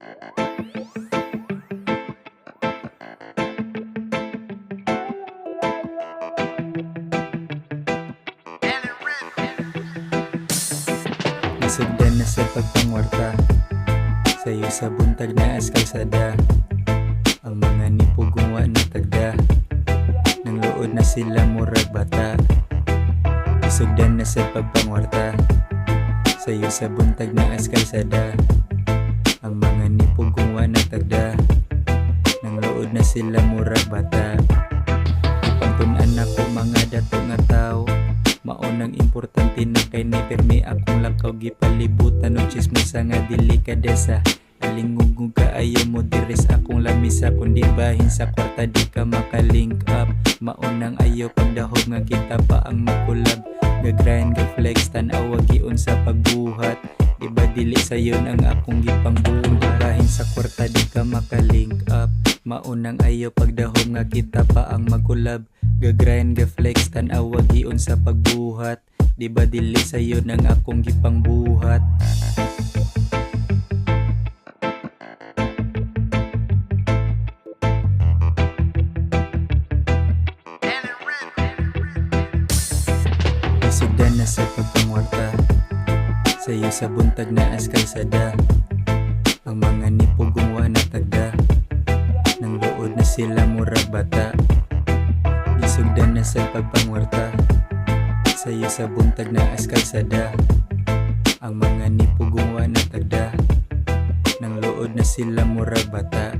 Nasugdan na sa pagpangwarta Sayo sa buntag na as kalsada. Ang mga nipugungwa na tagda Nang luod na sila murag bata. Nasugdan na sa pagpangwarta Sayo sa buntag na as sila murag bata. Ipangtunan ako mga dato nga tao Maunang importante na kay ni permi akong lakaw gipalibutan og chismosa nga delikadesa. Alingugong ka ayaw mo diris akong lamisa kundi bahin sa kwarta di ka makalink up. Maunang ayaw pagdahog nga kita pa ang makulab Gagrind ga flex tanawa giun sa pagbuhat. Iba dili sayon ang akong gipangbuhat. Bahin sa kwarta di ka makalink Maunang ayaw pagdahog nga kita pa ang magkulab Gagrind ga flex tanawa giun sa pagbuhat. Di ba dili sayo nang akong gipangbuhat? Isugdan na sa pagpangwarta. Sayo sa buntag na as kalsada Ang mga nipugungwa sila murag bata Isugdan na sa pagpangwarta Sayo sa buntag na as kalsada Ang mga nipugungwa na tagda Nang luod na sila murag bata